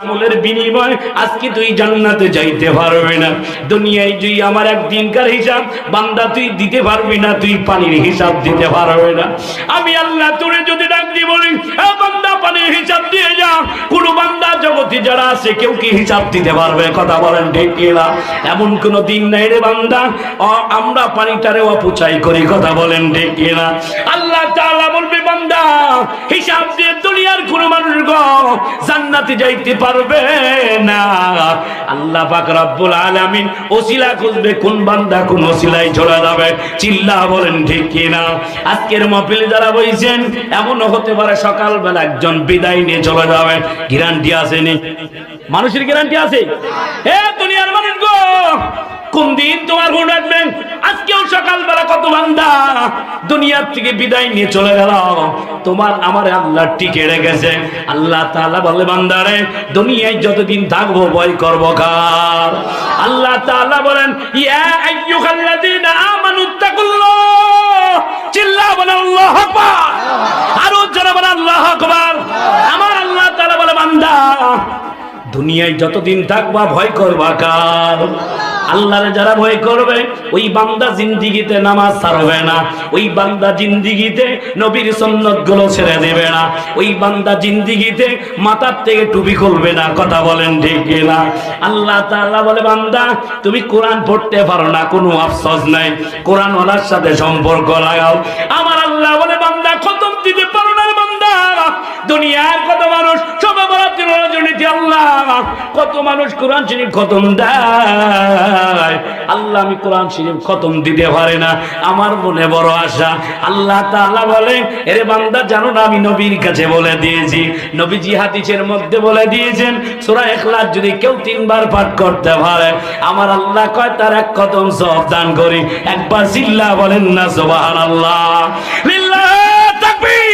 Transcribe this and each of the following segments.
আমলের বিনিময় আজকে তুই জান্নাতে যাইতে পারবে না। দুনিয়ায় তুই আমার একদিনকার হিসাব, বান্দা তুই দিতে পারবি না, তুই পানির হিসাব দিতে পারবে না। আমি আল্লাহ তোরে যদি ডাক বলি বান্দা, পানির হিসাব দিয়ে যা। কোন বান্দা জগতে যারা আছে, কেউ কি হিসাব দিতে পারবে? কথা বলেন ঠিক এমন কোন দিন নাই রে বান্দা। আমরা পানিটারে অপচয় করি, কথা বলেন ঠিক আল্লাহ তাআলা বলবে, বান্দা, হিসাব দিয়ে দুনিয়ার কোন মানুষ জান্নাতে যাইতে পারবে না। আল্লাহ পাক রব্বুল আলামিন ওসিলা খুঁজবে, কোন বান্দা কোন ওসিলায় চলে যাবে। চিল্লা বলেন, ঠিক কিনা আজকের মাহফিলে যারা বইছেন এমন হতে পারে সকাল বেলা একজন বিদায় নিয়ে চলে যাবে। গ্যারান্টি আছে নি? মানুষের গ্যারান্টি আছে? হে দুনিয়ার মানুষ গো! কোন দিন তোমার ফোন রাখবেন আজকেও সকালবেলা কত বান্দা দুনিয়ার থেকে বিদায় নিয়ে চলে গেল। তোমার আমার আল্লাহ টিকে রেখেছে। আল্লাহ তাআলা বলে, বান্দারে, দুনিয়ায় যতদিন থাকব ভয় করব কার? আল্লাহ তাআলা বলেন, ইয়া আইয়ুহাল্লাযীনা আমানু তাকুল্লাহ। চিল্লা বলে, আল্লাহু আকবার। আরও জোরে বলে, আল্লাহু আকবার। আমার আল্লাহ তাআলা বলে, বান্দা, দুনিয়ায় যতদিন থাকবা ভয় করবা কার? আল্লাহরে যারা ভয় করবে, ওই বান্দা জিন্দিগিতে নামাজ ছাড়বে না। ওই বান্দা জিন্দিগিতে নবীর সন্ন্যতগুলো ছেড়ে দেবে না। ওই বান্দা জিন্দিগিতে মাথার থেকে টুপি খুলবে না, কথা বলেন ঠিক না আল্লাহ তাআলা বলে, বান্দা, তুমি কোরআন পড়তে পারো না, কোনো আফসোস নাই। কোরআন ওয়ালার সাথে সম্পর্ক লাগাও। আমার আল্লাহ বলে, বান্দা, খতম দিতে পারো দুনিয়ার কত মানুষ সবে বরাতের রজনীতি আল্লাহ কত মানুষ কোরআন শরীফ খতম দেয়। আল্লাহ আমি কোরআন শরীফ খতম দিতে পারে না। আমার মনে বড় আশা। আল্লাহ তাআলা বলে এরে বান্দা, জানো না আমি নবীর কাছে বলে দিয়েছি। নবীজি হাদিসের মধ্যে বলে দিয়েছেন, সূরা ইখলাস যদি কেউ তিনবার পাঠ করতে পারে, আমার আল্লাহ কয়, তার এক কদম সব দান করি। একবার জিল্লা বলেন না, সুবহানাল্লাহ। লিল্লাহ, তাকবীর!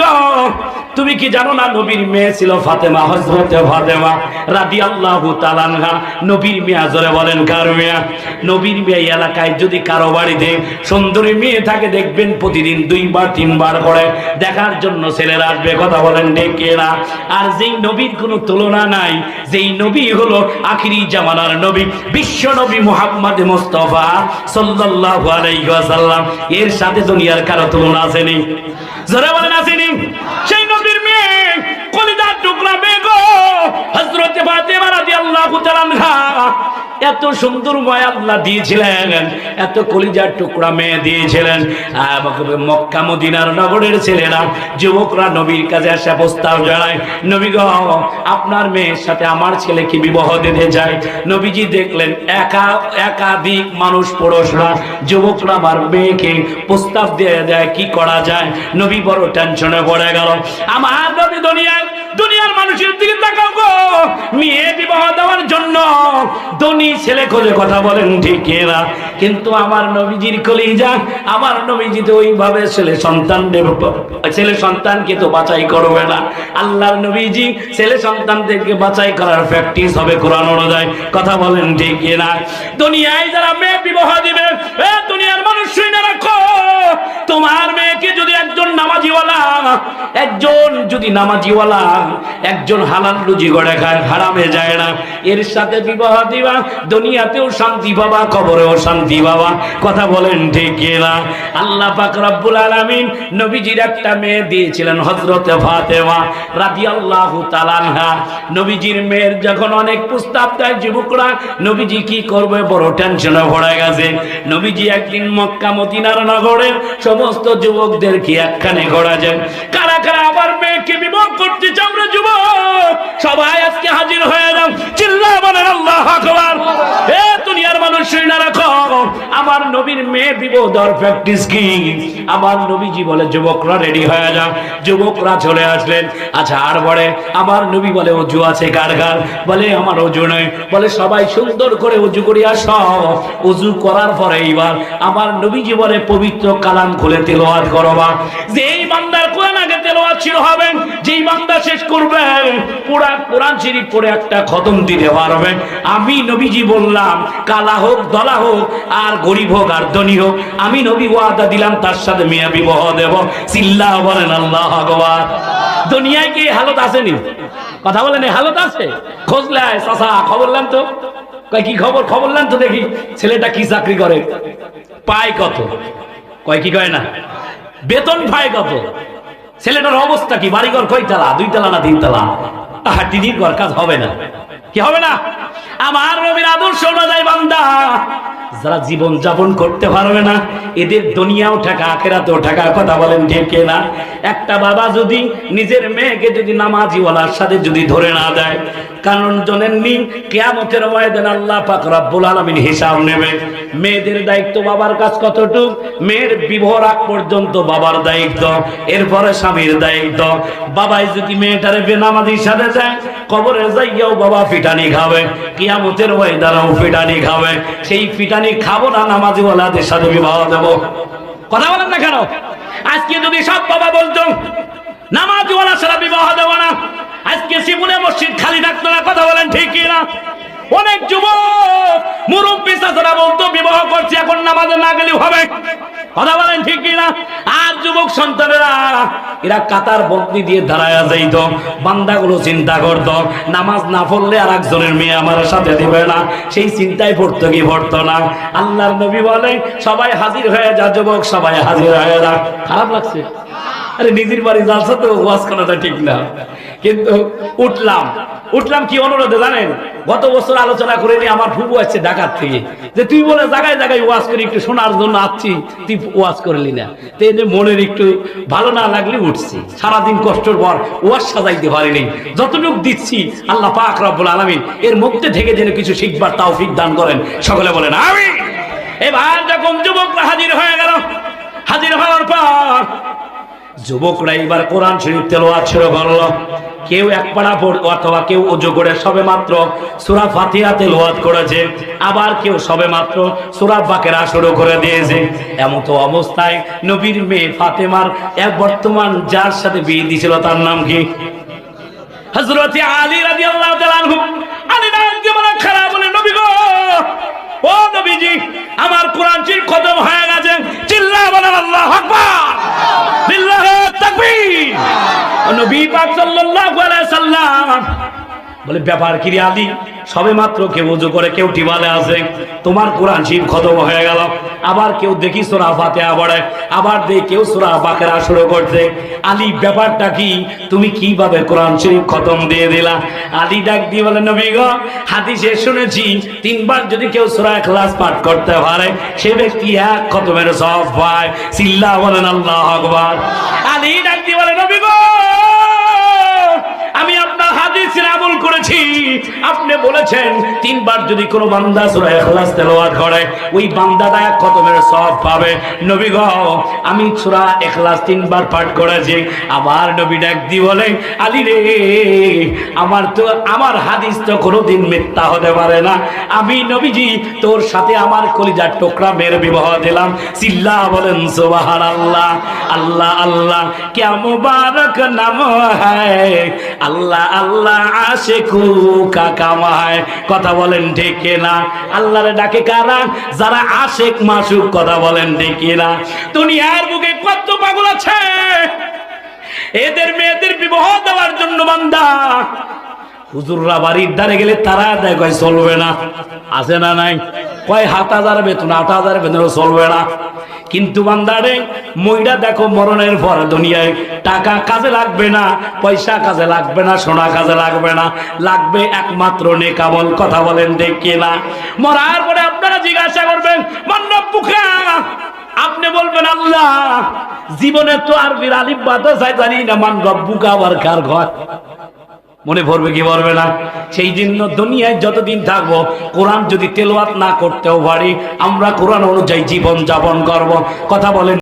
গো তুমি কি জানো না নবীর মেয়ে ছিল ফাতেমা? হযরতে ফাতেমা রাদিয়াল্লাহু তাআলা আনহা। নবীর মেয়ে জোরে বলেন, কার মেয়ে? নবীর মেয়ে এলাকায় যদি কারও বাড়িতে সুন্দরী মেয়ে থাকে, দেখবেন প্রতিদিন দুইবার, তিনবার করে। দেখার জন্য ছেলেরা আসবে, কথা বলেন ডেকে না আর যেই নবীর কোনো তুলনা নাই, যেই নবী হলো আখিরি জামানার নবী, বিশ্ব নবী মুহাম্মদ মুস্তাফা সাল্লাল্লাহু আলাইহি ওয়াসাল্লাম। এর সাথে দুনিয়ার কারও তুলনা আসেনি। জোরে বলেন, আসেনি? সেই হযরত ফাতেমা রাদিয়াল্লাহু তাআলা এত সুন্দর আল্লাহ দিয়েছিলেন, এত কলিজার টুকরা মেয়ে দিয়েছিলেন। মক্কা, মদিনার নগরের ছেলেরা, যুবকরা নবীর কাছে প্রস্তাব জানায়, নবী গো, আপনার মেয়ের সাথে আমার ছেলেকে বিবাহ দিতে যায় নবীজি দেখলেন, একা, একাধিক মানুষ, পুরুষরা, যুবকরা আমার মেয়েকে প্রস্তাব দিয়ে দেয়, কি করা যায়? নবী বড় টেনশনে পড়ে গেল। আমার নবী দুনিয়ায় দুনিয়ার মানুষের দিকে তাকাও গো। মেয়ে বিবাহ দেওয়ার জন্য ধনী ছেলে খোঁজে কথা বলেন ঠিক এরা কিন্তু আমার নবীজির কলিজা, আমার নবীজি তো ওইভাবে ছেলে সন্তান দেব। ছেলে সন্তানকে তো বাছাই করবে না। আল্লাহর নবীজি ছেলে সন্তানদেরকে বাছাই করার প্র্যাকটিস হবে কোরআন অনুযায়ী। কথা বলেন ঠিক এরা দুনিয়ায় যারা মেয়ে বিবাহ দিবে, এ দুনিয়ার মানুষ শুনে রাখো। তোমার মেয়েকে যদি একজন নামাজিওয়ালা, একজন যদি নামাজিওয়ালা একজন হালাল রুজি গড়ে খায়, হারামে যায় না। এর সাথে বিবাহ দিবা, দুনিয়াতেও শান্তি পাবা, কবরেও শান্তি পাবা। কথা বলেন ঠিক না আল্লাহ পাক রব্বুল আলামিন নবীজির একটা মেয়ে দিয়েছিলেন, হযরতে ফাতেমা রাদিয়াল্লাহু তাআলা আনহা। নবীজির মেয়ের যখন অনেক প্রস্তাব দেয় যুবকরা, নবীজি কি করবে? বড় টেনশনে পড়ে গেছে। নবীজি একদিন মক্কা, মদিনার নগরের সমস্ত যুবকদেরকে একখানে ঘোরা যায় কারা কারা আবার মেয়েকে বিবাহ করতে চাও যুবক? সবাই আজকে হাজির হয়ে যাও। চিল্লা বলেন, আল্লাহ আকবার। এ দুনিয়ার মানুষ শুনে রাখো। আমার নবীর মেয়ে দেওয়ার প্র্যাকটিস কি? আমার নবীজি বলে, যুবকরা রেডি হয়ে যাও। যুবকরা চলে আসলেন। আচ্ছা আর বলে, আমার নবী বলে, অজু আছে কার কার? বলে, আমার অজু নেই। বলে, সবাই সুন্দর করে অজু করি আস। অজু করার পরে এইবার আমার নবীজি বলে, পবিত্র কালাম খুলে তেলাওয়াত করবা। যে এই আমি নবীজি বললাম, কালা হোক, দলা হোক, আর গরিব হোক, আর ধনী হোক, আমি নবী ওয়াদা দিলাম, তার সাথে মেয়া বিবাহ দেব। চিল্লা বলেন, আল্লাহ ভগবান দুনিয়ায় কি হালত আসেনি কথা বলেন হালত আছে? খোঁজলে চাষা খবর নেন তো। কয়, কি খবর? খবর নেন তো দেখি, ছেলেটা কি চাকরি করে? পায় কত? কয়, কি কয় না? বেতন পায় কত? ছেলেটার অবস্থা কি? বাড়িঘর দুই তলা না তিন তলা? আহা টিনির ঘর কাজ হবে না। কি হবে না? আমার নবীর আদর্শ অনুযায়ী বান্দা, যারা জীবন যাপন করতে পারবে না, এদের দুনিয়াও ঠেকা, আখেরাতেও ঠেকা, কথা বলেন ঠিক না একটা বাবা যদি নিজের মেয়েকে যদি নামাজিওয়ালার সাথে যদি ধরে না দেয়, কারণ জনেননি, কেয়ামতের ময়দান আল্লাহ পাক রব্বুল আলামিন হিসাব নেবে। মেয়েদের দায়িত্ব বাবার কাছ কতটুক? মেয়ের বিবাহ আগ পর্যন্ত বাবার দায়িত্ব, এরপরে স্বামীর দায়িত্ব। বাবাই যদি মেয়েটারে বেনামাজির সাথে যায় কবরে যাইয়াও বাবা ফিটানি খাবে। কিয়ামতের ময়দানেও ফিটানি খাবে। সেই ফিটানি খাব না, নামাজিওয়ালাদের সাথে বিবাহ দেব। কথা বলেন না কেন? আজকে যদি সব বাবা বলতো, নামাজিওয়ালা সারা বিবাহ দেবো না। আজকে শিবুনে মসজিদ খালি থাকতো না, কথা বলেন ঠিক না অনেক যুবক মুরব্বী চাচারা বলতো, বিবাহ করছি, এখন নামাজে না গেলেও হবে। কথা বলেন ঠিক কি না আর যুবক সন্তানেরা, এরা কাতার বন্দি দিয়ে দাঁড়ায় যাইত, বান্দাগুলো চিন্তা করতো, নামাজ না পড়লে আর একজনের মেয়ে আমার সাথে দিবে না। সেই চিন্তায় পড়তো কি পড়তো না? আল্লাহর নবী বলে, সবাই হাজির হয়ে যা যুবক, সবাই হাজির হয়ে যা। খারাপ লাগছে? আরে নিজের বাড়ি জালসা তো ওয়াজ করাটা ঠিক না। কিন্তু উঠলাম উঠলাম কি অনুরোধে জানেন? গত বছর আলোচনা করে নিয়ে আমার ফুবু আসছে ঢাকার থেকে। যে তুই বলে জায়গায় জায়গায় ওয়াজ করি, একটু শোনার জন্য আসছি, তুই ওয়াজ করলি না। তো এনে মনের একটু ভালো না লাগলে উঠছি। সারাদিন কষ্টর পর ওয়াজ সাজাইতে পারিনি। যতটুক দিচ্ছি, আল্লাহ পাক রব্বুল আলামিন এর মধ্যে থেকে যেন কিছু শিখবার তৌফিক দান করেন। সকলে বলেন আমি এবার যখন যুবকরা হাজির হয়ে গেল, হাজির হওয়ার পর যুবকরা এবার কোরআন শরীফ তেলোয়াত শুরু করল। কেউ এক পাড়া পড়- অথবা কেউ উজু করে সবে মাত্র সূরা ফাতিহা তেলাওয়াত করেছে, আবার কেউ সবে মাত্র সূরা বাকেরা শুরু করে দিয়েছে। এমন তো অবস্থায় নবীর মেয়ে ফাতেমার এক বর্তমান যার সাথে বিয়ে দিয়েছিল তার নাম কি? হযরত আলী রাদিয়াল্লাহু তাআলা আলী ডাক দিয়ে খারাপ বলে নবী গো, ও নবীজি, আমার কোরআন শরীফ খতম হয়ে গেছে চিল্লা বলেন আল্লাহু আকবার বিল্লাহি তাকবীর নবী পাক বলে, ব্যাপার কি রে আলী? সবে মাত্র কেউ উজু করে, কেউ টিবালে আছে। তোমার কোরআন শরীফ খতম হয়ে গেল। আবার কেউ দেখি সূরা ফাতিহা পড়ে। আবার দেখি কেউ সূরা বাকেরা শুরু করছে। আলী, ব্যাপারটা কি? তুমি কীভাবে কোরআন শরীফ খতম দিয়ে দিলা? আলী ডাক দিয়ে বলে, নবী গো, হাদিসে শুনেছি, তিনবার যদি কেউ সূরা ইখলাস পাঠ করতে পারে, সে ব্যক্তি এক খতমের সওয়াব পায়। সিল্লা বলেন, আল্লাহু আকবার। আলী ডাক দিয়ে বলে নবী গো আমি আপনার হাদিসের আমল করেছি আপনি বলেছেন, তিনবার যদি কোনো বান্দা সুরা ইখলাস তেলাওয়াত করে, ওই বান্দাটা এক খতমের সওয়াব পাবে। নবী গো, আমি সুরা ইখলাস তিনবার পাঠ করেছি। আবার নবী ডাক দি বলে, আলী রে, আমার তো, আমার হাদিস তো কোনোদিন মিথ্যা হতে পারে না। আমি নবীজি, তোর সাথে আমার কলিজার টোকরা মের বিবাহ দিলাম। চিল্লা বলেন সোবাহার আল্লাহ আল্লাহ আল্লাহ কে মুবারক নাম হ্যায়। আল্লাহ আল্লাহ আশে কাকাম হয় কথা বলেন ঠিক না আল্লাহরে ডাকে কারা? যারা আশেক মাসুক, কথা বলেন ঠিক না দুনিয়ার বুকে কত পাগল আছে? এদের মেয়েদের বিবাহ দেওয়ার জন্য বান্দা। হুজুররা বাড়ির দ্বারে গেলে তারা দেয়, কয়, চলবে না। আছে না নাই? কয়, হাত হাজার বেতন, আট হাজার বেতন চলবে না। কিন্তু বান্দারে মহিলা দেখো মরণের পর দুনিয়ায় টাকা কাজে লাগবে না, পয়সা কাজে লাগবে না, সোনা কাজে লাগবে না, লাগবে একমাত্র নেকামল কথা বলেন দেখি না মরার পরে আপনারা জিজ্ঞাসা করবেন মন্ডপ বুকা আপনি বলবেন, আল্লাহ, জীবনে তো আর বিরালি বাতা চাই জানি না, মান রব্বুকা আবার কার ঘর? মনে ভরবে কি ভরবে না? সেই জন্য দুনিয়ায় যতদিন থাকব, কোরআন যদি তেলোয়াত না করতেও পারি, আমরা কোরআন অনুযায়ী জীবন যাপন করব। কথা বলেন